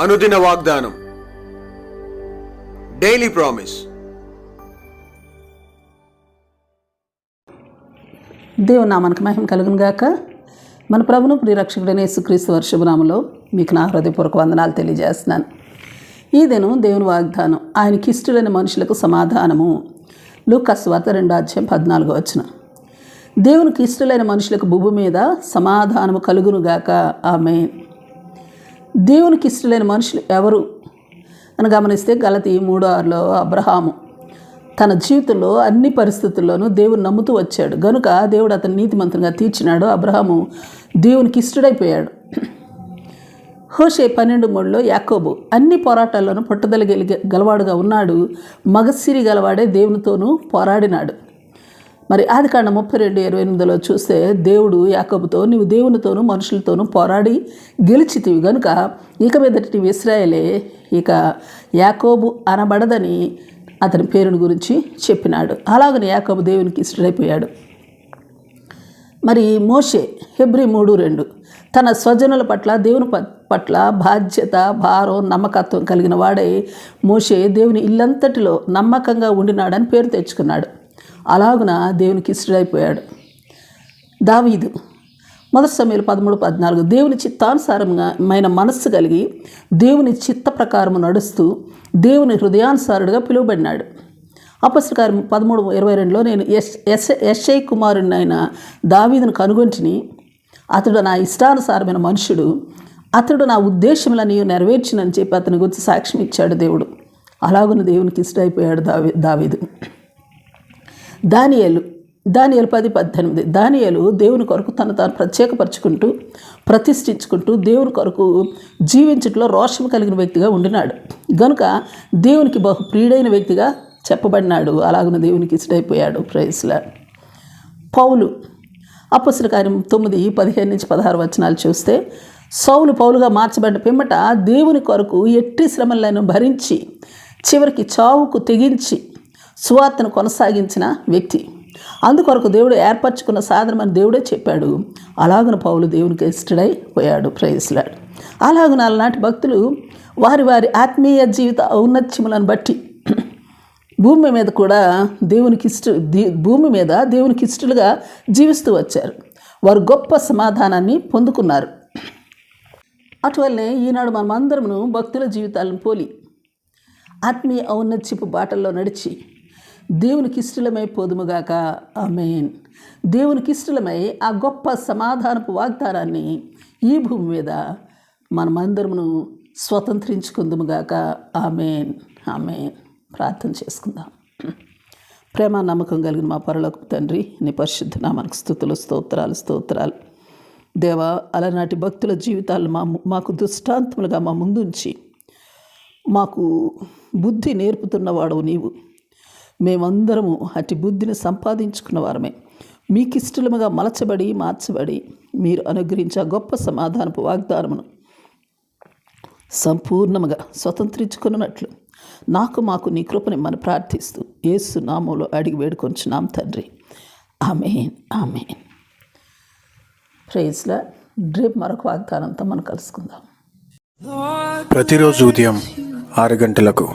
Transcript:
అనుదిన వాగ్దానం. Daily promise దేవుని మనకు మహిమ కలుగును గాక. మన ప్రభును ప్రియరక్షకుడైన యేసుక్రీస్తు వర్షభనామంలో మీకు నా హృదయపూర్వక వందనాలు తెలియజేస్తున్నాను. ఈ దినం దేవుని వాగ్దానం ఆయనకి ఇష్టలైన మనుషులకు సమాధానము. లూకస్ వార్త రెండో అధ్యాయం పద్నాలుగో వచ్చిన దేవునికి ఇష్టలైన మనుషులకు భూమి మీద సమాధానము కలుగును గాక. ఆమె దేవునికి ఇష్టలేని మనుషులు ఎవరు? అని గమనిస్తే గలతి మూడో ఆరులో అబ్రహాము. తన జీవితంలో అన్ని పరిస్థితుల్లోనూ దేవుని నమ్ముతూ వచ్చాడు. గనుక దేవుడు అతను నీతిమంతునిగా తీర్చినాడు. అబ్రహాము దేవునికి ఇష్టడైపోయాడు. హోషే పన్నెండు మూడులో యాకోబు అన్ని పోరాటాల్లోనూ పట్టుదల గెలిగే గలవాడుగా ఉన్నాడు. మగసిరి గలవాడే దేవునితోనూ పోరాడినాడు. మరి ఆది కాండ ముప్పై రెండు ఇరవై ఎనిమిదిలో చూస్తే దేవుడు యాకోబుతో నీవు దేవునితోనూ మనుషులతోనూ పోరాడి గెలిచితివి గనుక ఇక మీదటి ఇస్రాయలే ఇక యాకోబు అనబడదని అతని పేరుని గురించి చెప్పినాడు. అలాగని యాకోబు దేవునికి ఇష్టడైపోయాడు. మరి మోషే హెబ్రి మూడు రెండు. తన స్వజనుల పట్ల దేవుని పట్ల బాధ్యత భారం నమ్మకత్వం కలిగిన వాడై మోషే దేవుని ఇల్లంతటిలో నమ్మకంగా ఉండినాడని పేరు తెచ్చుకున్నాడు. అలాగున దేవునికి ఇష్టడైపోయాడు. దావీదు మొదటి సమయంలో పదమూడు పద్నాలుగు దేవుని చిత్తానుసారమైన మనస్సు కలిగి దేవుని చిత్త ప్రకారము నడుస్తూ దేవుని హృదయానుసారుడుగా పిలువబడినాడు. అపస్కారం పదమూడు ఇరవై రెండులో నేను ఎస్ ఎస్ ఎస్ఐ కుమారుడినైన దావీదును కనుగొంటిని. అతడు నా ఇష్టానుసారమైన మనుషుడు. అతడు నా ఉద్దేశములని నెరవేర్చినని చెప్పి అతని గురించి సాక్ష్యం ఇచ్చాడు దేవుడు. అలాగున దేవునికి ఇష్టమైపోయాడు దావి దావీదు. దానియలు దానియలు పది పద్దెనిమిది. దానియలు దేవుని కొరకు తను తాను ప్రత్యేకపరుచుకుంటూ ప్రతిష్ఠించుకుంటూ దేవుని కొరకు జీవించట్లో రోషం కలిగిన వ్యక్తిగా ఉండినాడు. గనుక దేవునికి బహు ప్రియుడైన వ్యక్తిగా చెప్పబడినాడు. అలాగున దేవునికి ఇష్టమైపోయాడు. ప్రైస్లా పౌలు అపస్సుల కార్యం తొమ్మిది పదిహేను నుంచి పదహారు వచనాలు చూస్తే సౌలు పౌలుగా మార్చబడిన పిమ్మట దేవుని కొరకు ఎట్టి శ్రమలను భరించి చివరికి చావుకు తెగించి సువార్తను కొనసాగించిన వ్యక్తి. అందుకొరకు దేవుడు ఏర్పరచుకున్న సాధనమని దేవుడే చెప్పాడు. అలాగున పౌలు దేవునికి ఇష్టడై పోయాడు ప్రేయస్లాడు అలాగున అలనాటి భక్తులు వారి వారి ఆత్మీయ జీవిత ఔన్నత్యములను బట్టి భూమి మీద కూడా దేవునికి ఇష్ట భూమి మీద దేవునికి ఇష్టలుగా జీవిస్తూ వచ్చారు. వారు గొప్ప సమాధానాన్ని పొందుకున్నారు. అటువల్లే ఈనాడు మనమందరమును భక్తుల జీవితాలను పోలి ఆత్మీయ ఔన్నత్యపు బాటల్లో నడిచి దేవునికి ఇష్టలమై పోదుముగాక ఆమెన్. దేవునికి ఇష్టలమై ఆ గొప్ప సమాధానపు వాగ్దానాన్ని ఈ భూమి మీద మనమందరమును స్వతంత్రించుకుందుముగాక ఆమెన్. ఆమెన్. ప్రార్థన చేసుకుందాం. ప్రేమ నమ్మకం కలిగిన మా పరలోకపు తండ్రి నీ పరిశుద్ధ నామానికి స్థుతులు స్తోత్రాలు స్తోత్రాలు. దేవా అలనాటి భక్తుల జీవితాలు మా మాకు దృష్టాంతములుగా మా ముందుంచి మాకు బుద్ధి నేర్పుతున్నవాడు నీవు. మేమందరము అటు బుద్ధిని సంపాదించుకున్న వారమే. మీకు ఇష్టలుగా మలచబడి మార్చబడి మీరు అనుగ్రహించే గొప్ప సమాధానపు వాగ్దానమును సంపూర్ణముగా స్వతంత్రించుకున్నట్లు నాకు మాకు నీ కృపని మనం ప్రార్థిస్తూ ఏసు నామంలో అడిగి వేడుకొంచున్నాం తండ్రి. Amen amen. ప్రైజ్లా. రేపు మరొక వాగ్దానంతో మనం కలుసుకుందాం. ప్రతిరోజు ఉదయం ఆరు గంటలకు